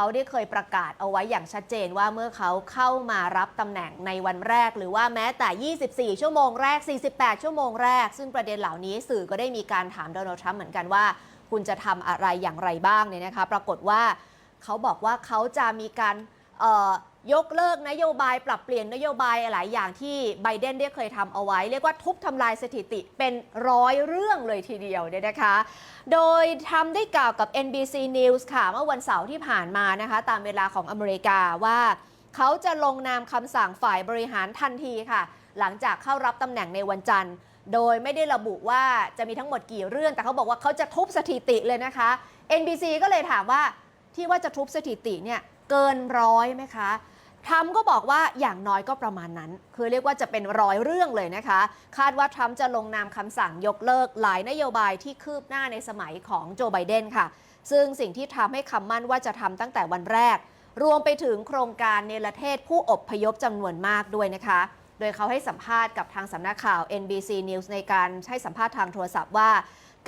เขาได้เคยประกาศเอาไว้อย่างชัดเจนว่าเมื่อเขาเข้ามารับตำแหน่งในวันแรก หรือว่าแม้แต่ 24 ชั่วโมงแรก 48 ชั่วโมงแรก ซึ่งประเด็นเหล่านี้สื่อก็ได้มีการถามโดนัลด์ทรัมป์เหมือนกันว่า คุณจะทำอะไรอย่างไรบ้างเนี่ยนะคะ ปรากฏว่าเขาบอกว่าเขาจะมีการ ยกเลิกนโยบายปรับเปลี่ยนนโยบายหลายอย่างที่ไบเดนได้เคยทำเอาไว้ เรียกว่าทุบทำลายสถิติเป็นร้อยเรื่องเลยทีเดียวเนี่ยนะคะ โดยทำได้กล่าวกับ NBC News ค่ะ เมื่อวันเสาร์ที่ผ่านมานะคะ ตามเวลาของอเมริกาว่าเขาจะลงนามคำสั่งฝ่ายบริหารทันทีค่ะ หลังจากเข้ารับตำแหน่งในวันจันทร์ โดยไม่ได้ระบุว่าจะมีทั้งหมดกี่เรื่อง แต่เขาบอกว่าเขาจะทุบสถิติเลยนะคะ NBC ก็เลยถามว่าที่ว่าจะทุบสถิติเนี่ย เกินร้อยไหมคะทรัมป์ก็บอกว่าอย่างน้อยก็ประมาณนั้น คือเรียกว่าจะเป็นร้อยเรื่องเลยนะคะ คาดว่าทรัมป์จะลงนามคำสั่งยกเลิกหลายนโยบายที่คืบหน้าในสมัยของโจไบเดนค่ะ ซึ่งสิ่งที่ทำให้คำมั่นว่าจะทำตั้งแต่วันแรก รวมไปถึงโครงการเนรเทศผู้อบพยพจำนวนมากด้วยนะคะ โดยเขาให้สัมภาษณ์กับทางสำนักข่าว NBC News ในการให้สัมภาษณ์ทางโทรศัพท์ว่า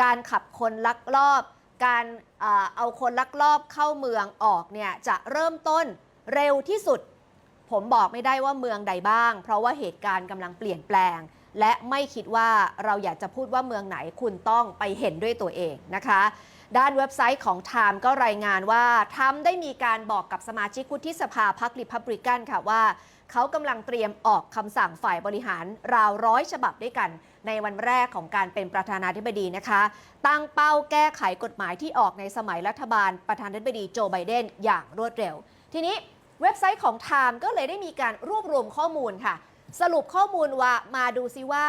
การขับคนลักลอบ การเอาคนลักลอบเข้าเมืองออกเนี่ยจะเริ่มต้นเร็วที่สุด ผมบอกไม่ได้ว่าเมืองใดบ้าง เพราะว่าเหตุการณ์กำลังเปลี่ยนแปลง และไม่คิดว่าเราอยากจะพูดว่าเมืองไหนคุณต้องไปเห็นด้วยตัวเองนะคะ ด้านเว็บไซต์ของ Time ก็รายงานว่าทรัมป์ได้มีการบอกกับสมาชิกวุฒิสภาพรรคริพับริกันค่ะว่า เขากำลังเตรียมออกคำสั่งฝ่ายบริหารราวร้อยฉบับด้วยกัน ในวันแรกของการเป็นประธานาธิบดีนะคะ ตั้งเป้าแก้ไขกฎหมายที่ออกในสมัยรัฐบาลประธานาธิบดีโจไบเดนอย่างรวดเร็ว ทีนี้เว็บไซต์ของ Time ก็เลยได้มีการรวบรวมข้อมูลค่ะ สรุปข้อมูลว่ามาดูซิว่า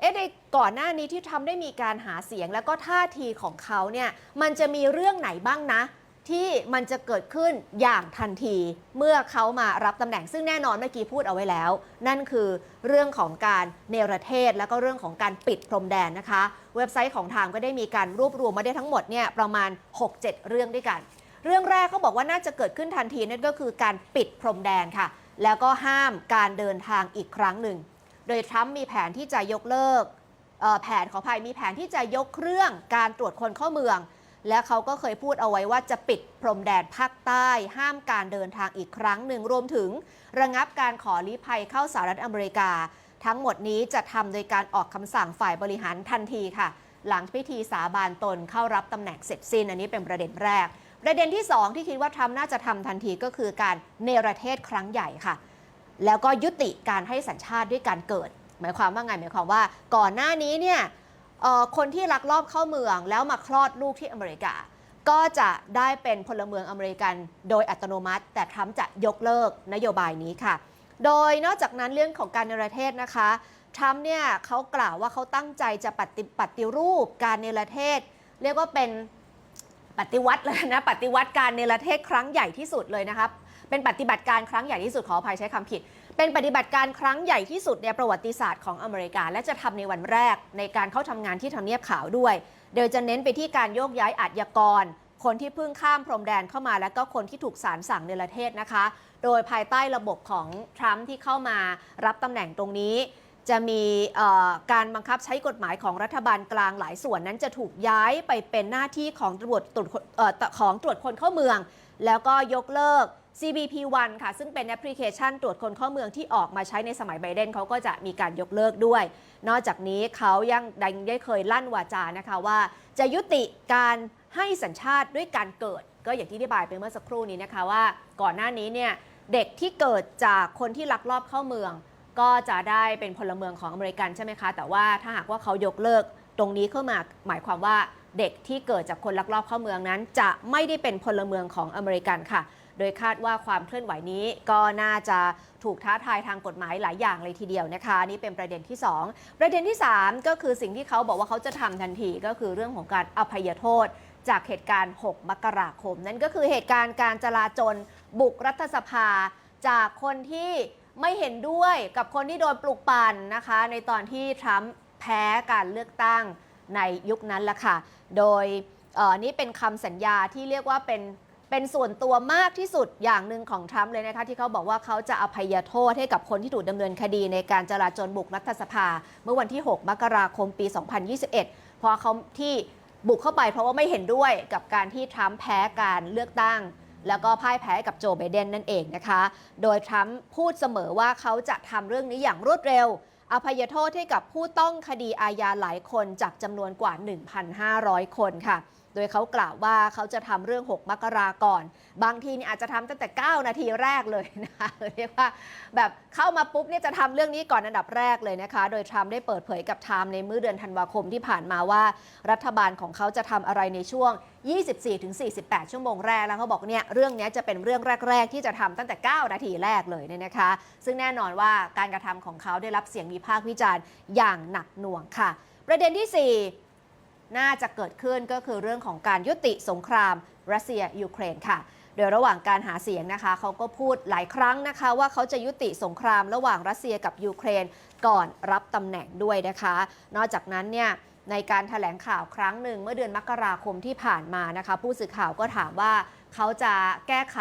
เอ๊ะในก่อนหน้านี้ที่ทำได้มีการหาเสียงแล้วก็ท่าทีของเขาเนี่ยมันจะมีเรื่องไหนบ้างนะ ที่มันจะเกิดขึ้นอย่างทันที เมื่อเขามารับตำแหน่งซึ่งแน่นอนเมื่อกี้พูดเอาไว้แล้ว นั่นคือเรื่องของการเนรเทศ แล้วก็เรื่องของการปิดพรมแดนนะคะ เว็บไซต์ของทางก็ได้มีการรวบรวมมาได้ทั้งหมดเนี่ยประมาณ 6-7 เรื่องด้วยกัน เรื่องแรกเขาบอกว่าน่าจะเกิดขึ้นทันทีนั่นก็คือการปิดพรมแดนค่ะ แล้วก็ห้ามการเดินทางอีกครั้งหนึ่ง โดยทรัมป์มีแผนที่จะยกเลิกแผนขออภัยมีแผนที่จะยกเครื่องการตรวจคนเข้าเมือง และเขาก็เคยพูดเอาไว้ว่าจะปิดพรมแดนภาคใต้ ห้ามการเดินทางอีกครั้งหนึ่งรวมถึง ระงับการขอลี้ภัยเข้าสหรัฐอเมริกา ทั้งหมดนี้จะทำโดยการออกคำสั่งฝ่ายบริหารทันทีค่ะ หลังพิธีสาบานตนเข้ารับตำแหน่งเสร็จสิ้นอันนี้เป็นประเด็นแรก ประเด็นที่ 2 ที่คิดว่าทรัมป์น่าจะทำทันทีก็คือการเนรเทศครั้งใหญ่ค่ะ แล้วก็ยุติการให้สัญชาติด้วยการเกิด หมายความว่าไงหมายความว่าก่อนหน้านี้เนี่ยคนที่ลักลอบเข้าเมืองแล้วมาคลอดลูกที่อเมริกา ก็จะได้เป็นพลเมืองอเมริกันโดยอัตโนมัติ แต่ทรัมป์จะยกเลิกนโยบายนี้ค่ะ โดยนอกจากนั้นเรื่องของการเนรเทศนะคะทรัมป์เนี่ยเขากล่าวว่าเขาตั้งใจจะปฏิปฏิรูปการเนรเทศ เรียกว่าเป็นปฏิวัติเลยนะปฏิวัติการเนรเทศครั้งใหญ่ที่สุดเลยนะครับ เป็นปฏิบัติการครั้งใหญ่ที่สุดขออภัยใช้คำผิด เป็นปฏิบัติการครั้งใหญ่ที่สุดในประวัติศาสตร์ของอเมริกา และจะทำในวันแรกในการเข้าทำงานที่ทำเนียบขาวด้วย โดยจะเน้นไปที่การโยกย้ายอาชญากร คนที่เพิ่งข้ามพรมแดนเข้ามา และก็คนที่ถูกศาลสั่งในประเทศนะคะ โดยภายใต้ระบบของทรัมป์ที่เข้ามารับตำแหน่งตรงนี้จะมีการบังคับใช้กฎหมายของรัฐบาลกลางหลายส่วนนั้นจะถูกย้ายไปเป็นหน้าที่ของตรวจตรวจของตรวจคนเข้าเมือง แล้วก็ยกเลิก CBP1 ค่ะ ซึ่งเป็นแอปพลิเคชันตรวจคนเข้าเมืองที่ออกมาใช้ในสมัยไบเดนเขาก็จะมีการยกเลิกด้วย นอกจากนี้เขายังดังได้เคยลั่นวาจานะคะว่า จะยุติการให้สัญชาติด้วยการเกิด ก็อย่างที่อธิบายไปเมื่อสักครู่นี้นะคะว่า ก่อนหน้านี้เนี่ยเด็กที่เกิดจากคนที่ลักลอบเข้าเมือง ก็จะได้เป็นพลเมืองของอเมริกันใช่ไหมคะ แต่ว่าถ้าหากว่าเขายกเลิกตรงนี้เข้ามาหมายความว่าเด็กที่เกิดจากคนลักลอบเข้าเมืองนั้น จะไม่ได้เป็นพลเมืองของอเมริกันค่ะ โดยคาดว่าความเคลื่อนไหวนี้ก็น่าจะถูกท้าทายทางกฎหมายหลายอย่างเลยทีเดียวนะคะ นี่เป็นประเด็นที่ 2 ประเด็นที่ 3 ก็คือสิ่งที่เขาบอกว่าเขาจะทำทันทีก็คือเรื่องของการอภัยโทษ จากเหตุการณ์ 6 มกราคม นั่นก็คือเหตุการณ์การจลาจลบุกรัฐสภา จากคนที่ไม่เห็นด้วยกับคนที่โดนปลุกปั่นนะคะ ในตอนที่ทรัมป์แพ้การเลือกตั้งในยุคนั้นละค่ะ โดยนี่เป็นคำสัญญาที่เรียกว่าเป็น เป็นส่วนตัวมากที่สุดอย่างหนึ่งของทรัมป์เลยนะคะที่เขาบอกว่าเขาจะอภัยโทษให้กับคนที่ถูกดำเนินคดีในการจลาจลบุกรัฐสภา เมื่อวันที่ 6 มกราคมปี 2021เพราะเขาที่บุกเข้าไปเพราะว่าไม่เห็นด้วยกับการที่ทรัมป์แพ้การเลือกตั้ง แล้วก็พ่ายแพ้กับโจไบเดนนั่นเองนะคะ โดยทรัมป์พูดเสมอว่าเขาจะทำเรื่องนี้อย่างรวดเร็วอภัยโทษให้กับผู้ต้องคดีอาญาหลายคนจากจำนวนกว่า 1,500 คนค่ะโดยเขากล่าวว่าเขาจะทำเรื่อง 6 มกราก่อน บางทีนี่อาจจะทำตั้งแต่ 9 นาทีแรกเลยนะคะเรียกว่าแบบเข้ามาปุ๊บเนี่ยจะทำเรื่องนี้ก่อนอันดับแรกเลยนะคะ โดยทรัมป์ได้เปิดเผยกับไทม์ในมื้อเดือนธันวาคมที่ผ่านมาว่ารัฐบาลของเขาจะทำอะไรในช่วง 24-48 ชั่วโมงแรกแล้วเขาบอกเนี่ยเรื่องนี้จะเป็นเรื่องแรก ๆ ที่จะทำตั้งแต่ 9 นาทีแรกเลยเนี่ยนะคะ ซึ่งแน่นอนว่าการกระทำของเขาได้รับเสียงวิพากษ์วิจารณ์อย่างหนักหน่วงค่ะ ประเด็นที่ 4 น่าจะเกิดขึ้นก็คือเรื่องของการยุติสงครามรัสเซียยูเครนค่ะ โดยระหว่างการหาเสียงนะคะเขาก็พูดหลายครั้งนะคะ ว่าเขาจะยุติสงครามระหว่างรัสเซียกับยูเครนก่อนรับตำแหน่งด้วยนะคะ นอกจากนั้นเนี่ยในการถแถลงข่าวครั้งหนึ่งเมื่อเดือนมกราคมที่ผ่านมานะคะ ผู้สื่อข่าวก็ถามว่าเขาจะแก้ไข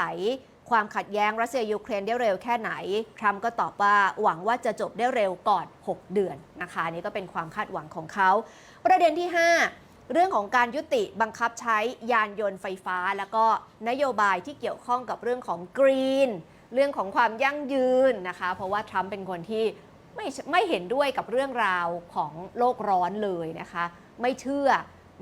ความขัดแย้งรัสเซียยูเครนได้เร็วแค่ไหน ทรัมป์ก็ตอบว่าหวังว่าจะจบได้เร็วก่อน 6 เดือนนะคะนนี่ก็เป็นความคาดหวังของเขา ประเด็นที่ 5 เรื่องของการยุติบังคับใช้ยานยนต์ไฟฟ้า แล้วก็นโยบายที่เกี่ยวข้องกับเรื่องของกรีนเรื่องของความยั่งยืนนะคะ เพราะว่าทรัมป์เป็นคนที่ไม่ไม่เห็นด้วยกับเรื่องราวของโลกร้อนเลยนะคะ ไม่เชื่อ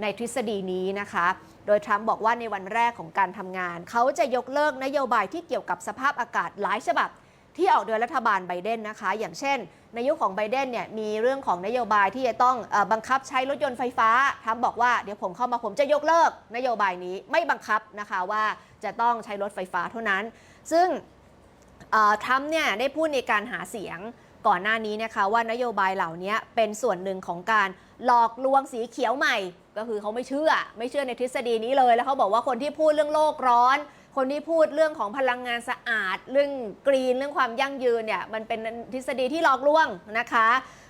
ในทฤษฎีนี้นะคะ โดยทรัมป์บอกว่าในวันแรกของการทำงาน เขาจะยกเลิกนโยบายที่เกี่ยวกับสภาพอากาศหลายฉบับ ที่ออกโดยรัฐบาลไบเดนนะคะ อย่างเช่น ในยุคของไบเดนเนี่ยมีเรื่องของนโยบายที่จะต้องอบังคับใช้รถยนต์ไฟฟ้าทรัมป์บอกว่าเดี๋ยวผมเข้ามาผมจะยกเลิกนโยบายนี้ไม่บังคับนะคะว่าจะต้องใช้รถไฟฟ้าเท่านั้น ซึ่งทรัมป์เนี่ยได้พูดในการหาเสียงก่อนหน้านี้นะคะว่านโยบายเหล่านี้เป็นส่วนหนึ่งของการหลอกลวงสีเขียวใหม่ ก็คือเขาไม่เชื่อ ไม่เชื่อในทฤษฎีนี้เลย แล้วเขาบอกว่าคนที่พูดเรื่องโลกร้อน คนที่พูดเรื่องของพลังงานสะอาด เรื่องกรีนเรื่องความยั่งยืนเนี่ยมันเป็นทฤษฎีที่หลอกลวงนะคะ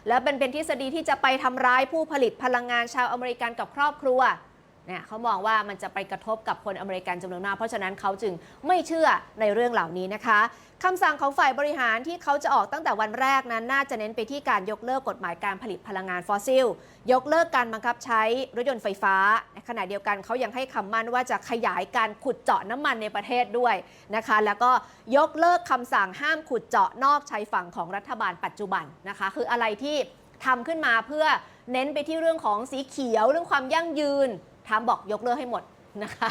แล้วเป็นเป็นทฤษฎีที่จะไปทำร้ายผู้ผลิตพลังงานชาวอเมริกันกับครอบครัว เนี่ยเขามองว่ามันจะไปกระทบกับคนอเมริกันจำนวนมาก เพราะฉะนั้นเขาจึงไม่เชื่อในเรื่องเหล่านี้นะคะคำสั่งของฝ่ายบริหารที่เขาจะออกตั้งแต่วันแรกนั้น น่าจะเน้นไปที่การยกเลิกกฎหมายการผลิตพลังงานฟอสซิล ยกเลิกการบังคับใช้รถยนต์ไฟฟ้า ในขณะเดียวกันเขายังให้คำมั่นว่าจะขยายการขุดเจาะน้ำมันในประเทศด้วยนะคะ แล้วก็ยกเลิกคำสั่งห้ามขุดเจาะนอกชายฝั่งของรัฐบาลปัจจุบันนะคะ คืออะไรที่ทำขึ้นมาเพื่อเน้นไปที่เรื่องของสีเขียวเรื่องความยั่งยืน ทามบอกยกเลิกให้หมดนะคะ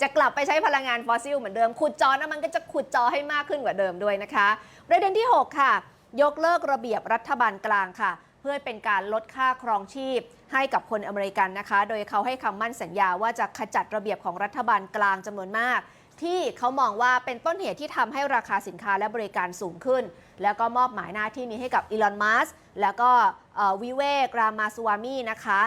จะกลับไปใช้พลังงานฟอสซิลเหมือนเดิม ขุดจอน้ำมันก็จะขุดจอให้มากขึ้นกว่าเดิมด้วยนะคะ ประเด็นที่ 6 ค่ะ ยกเลิกระเบียบรัฐบาลกลางค่ะ เพื่อเป็นการลดค่าครองชีพให้กับคนอเมริกันนะคะ โดยเขาให้คำมั่นสัญญาว่าจะขจัดระเบียบของรัฐบาลกลางจำนวนมาก ที่เขามองว่าเป็นต้นเหตุที่ทำให้ราคาสินค้าและบริการสูงขึ้น แล้วก็มอบหมายหน้าที่นี้ให้กับอีลอน มัสแล้วก็วิเวก รามาสวามีนะคะ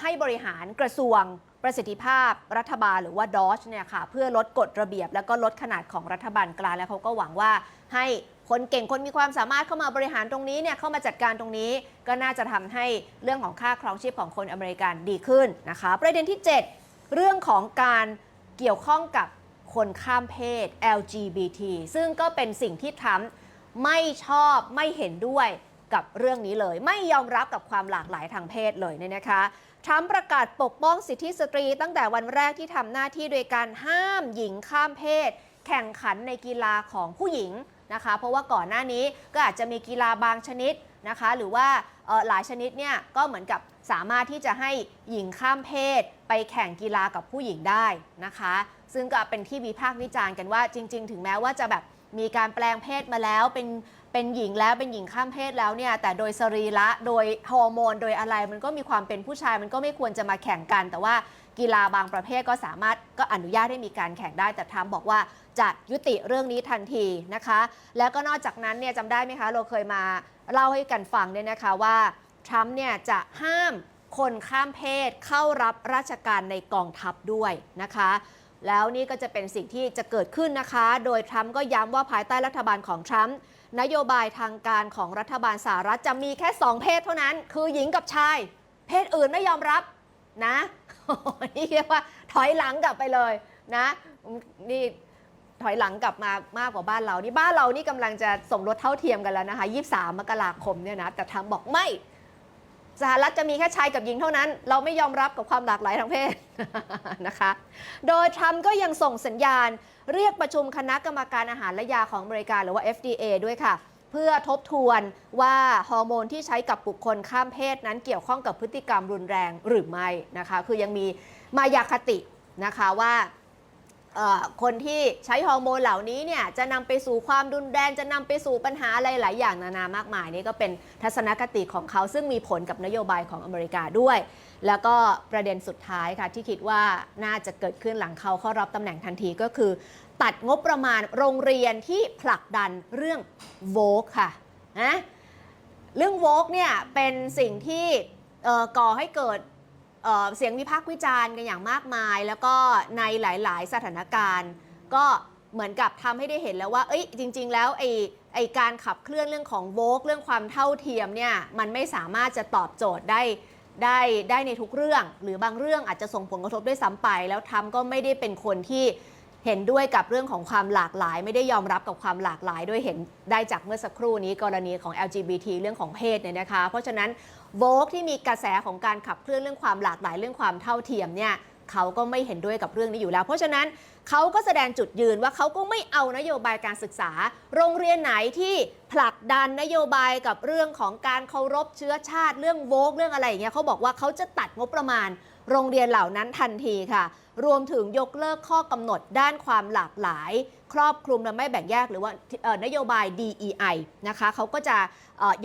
ให้บริหารกระทรวงประสิทธิภาพรัฐบาลหรือว่าดอชเนี่ยค่ะเพื่อลดกฎระเบียบ แล้วก็ลดขนาดของรัฐบาลกลางแล้วเขาก็หวังว่าให้คนเก่งคนมีความสามารถเข้ามาบริหารตรงนี้เนี่ยเข้ามาจัดการตรงนี้ ก็น่าจะทำให้เรื่องของค่าครองชีพของคนอเมริกันดีขึ้นนะคะ ประเด็นที่ 7 เรื่องของการเกี่ยวข้องกับคนข้ามเพศ LGBT ซึ่งก็เป็นสิ่งที่ทรัมป์ไม่ชอบไม่เห็นด้วยกับเรื่องนี้เลย ไม่ยอมรับกับความหลากหลายทางเพศเลยเนี่ยนะคะ ทรัมป์ประกาศปกป้องสิทธิสตรีตั้งแต่วันแรกที่ทำหน้าที่โดยการห้ามหญิงข้ามเพศ แข่งขันในกีฬาของผู้หญิงนะคะ เพราะว่าก่อนหน้านี้ก็อาจจะมีกีฬาบางชนิดนะคะ หรือว่าหลายชนิดเนี่ยก็เหมือนกับสามารถที่จะให้หญิงข้ามเพศ ไปแข่งกีฬากับผู้หญิงได้นะคะ ซึ่งก็เป็นที่วิพากษ์วิจารณ์กันว่าจริง ๆ ถึงแม้ว่าจะแบบมีการแปลงเพศมาแล้วเป็น เป็นหญิงแล้วเป็นหญิงข้ามเพศแล้วเนี่ยแต่โดยสรีระโดยฮอร์โมน โดยอะไรมันก็มีความเป็นผู้ชายมันก็ไม่ควรจะมาแข่งกัน แต่ว่ากีฬาบางประเภทก็สามารถก็อนุญาตให้มีการแข่งได้ แต่ทรัมป์บอกว่าจะยุติเรื่องนี้ทันทีนะคะ แล้วก็นอกจากนั้นเนี่ยจำได้ไหมคะ เราเคยมาเล่าให้กันฟังเนี่ยนะคะว่าทรัมป์เนี่ยจะห้ามคนข้ามเพศเข้ารับราชการในกองทัพด้วยนะคะแล้วนี่ก็จะเป็นสิ่งที่จะเกิดขึ้นนะคะ โดยทรัมป์ก็ย้ำว่าภายใต้รัฐบาลของทรัมป์ นโยบายทางการของรัฐบาลสหรัฐจะมีแค่ 2 เพศเท่านั้น คือหญิงกับชาย เพศอื่นไม่ยอมรับนะนี่เรียกว่าถอยหลังกลับไปเลยนะนี่ถอยหลังกลับมามากกว่าบ้านเรานี่บ้านเรานี่กำลังจะสมรสเท่าเทียมกันแล้วนะคะ 23 มกราคมเนี่ยนะแต่ทางบอกไม่ สหรัฐจะมีแค่ชายกับหญิงเท่านั้น เราไม่ยอมรับกับความหลากหลายทางเพศนะคะ โดยทรัมป์ก็ยังส่งสัญญาณ เรียกประชุมคณะกรรมการอาหารและยาของอเมริกาหรือว่า FDA ด้วยค่ะ เพื่อทบทวนว่าฮอร์โมนที่ใช้กับบุคคลข้ามเพศนั้นเกี่ยวข้องกับพฤติกรรมรุนแรงหรือไม่นะคะ คือยังมีมายาคตินะคะว่า คนที่ใช้ฮอร์โมนเหล่านี้เนี่ยจะนำไปสู่ความรุนแรงจะนำไปสู่ปัญหาอะไรหลายอย่างนานามากมายนี่ก็เป็นทัศนคติของเขาซึ่งมีผลกับนโยบายของอเมริกาด้วย แล้วก็ประเด็นสุดท้ายค่ะที่คิดว่าน่าจะเกิดขึ้นหลังเขาเข้ารับตำแหน่งทันทีก็คือ ตัดงบประมาณโรงเรียนที่ผลักดันเรื่องโวกค่ะนะเรื่องโวกเนี่ยเป็นสิ่งที่เอ่อก่อให้เกิด เสียงวิพากษ์วิจารณ์กันอย่างมากมาย แล้วก็ในหลาย ๆ สถานการณ์ ก็เหมือนกับทำให้ได้เห็นแล้วว่า เอ้ย จริง ๆ แล้วไอ้ไอ้การขับเคลื่อนเรื่องของโวกเรื่องความเท่าเทียมเนี่ย มันไม่สามารถจะตอบโจทย์ได้ได้ได้ในทุกเรื่อง หรือบางเรื่องอาจจะส่งผลกระทบด้วยซ้ำไป แล้วทำก็ไม่ได้เป็นคนที่ เห็นด้วยกับเรื่องของความหลากหลาย ไม่ได้ยอมรับกับความหลากหลาย ด้วยเห็นได้จากเมื่อสักครู่นี้กรณีของ LGBT เรื่องของเพศเนี่ยนะคะ เพราะฉะนั้นโวกที่มีกระแสของการขับเคลื่อนเรื่องความหลากหลายเรื่องความเท่าเทียมเนี่ยเขาก็ไม่เห็นด้วยกับเรื่องนี้อยู่แล้ว เพราะฉะนั้นเขาก็แสดงจุดยืนว่าเขาก็ไม่เอานโยบายการศึกษา โรงเรียนไหนที่ผลักดันนโยบายกับเรื่องของการเคารพเชื้อชาติเรื่องโวกเรื่องอะไรอย่างเงี้ยเขาบอกว่าเขาจะตัดงบประมาณ โรงเรียนเหล่านั้นทันทีค่ะ รวมถึงยกเลิกข้อกำหนดด้านความหลากหลาย ครอบคลุมและไม่แบ่งแยกหรือว่านโยบาย DEI นะคะเขาก็จะ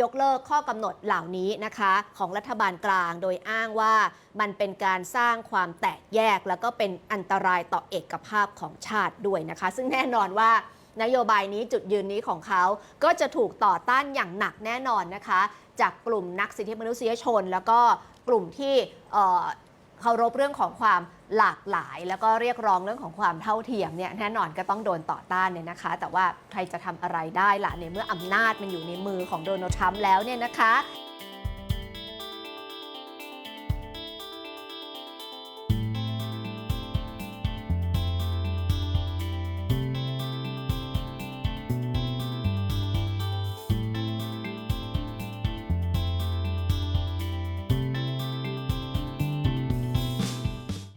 ยกเลิกข้อกำหนดเหล่านี้นะคะของรัฐบาลกลางโดยอ้างว่ามันเป็นการสร้างความแตกแยก แล้วก็เป็นอันตรายต่อเอกภาพของชาติด้วยนะคะ ซึ่งแน่นอนว่านโยบายนี้จุดยืนนี้ของเขาก็จะถูกต่อต้านอย่างหนักแน่นอนนะคะ จากกลุ่มนักสิทธิมนุษยชน แล้วก็กลุ่มที่ เคารพเรื่องของความหลากหลาย แล้วก็เรียกร้องเรื่องของความเท่าเทียมเนี่ยแน่นอนก็ต้องโดนต่อต้านเนี่ยนะคะ แต่ว่าใครจะทำอะไรได้ล่ะในเมื่ออำนาจมันอยู่ในมือของโดนัลด์ทรัมป์แล้วเนี่ยนะคะ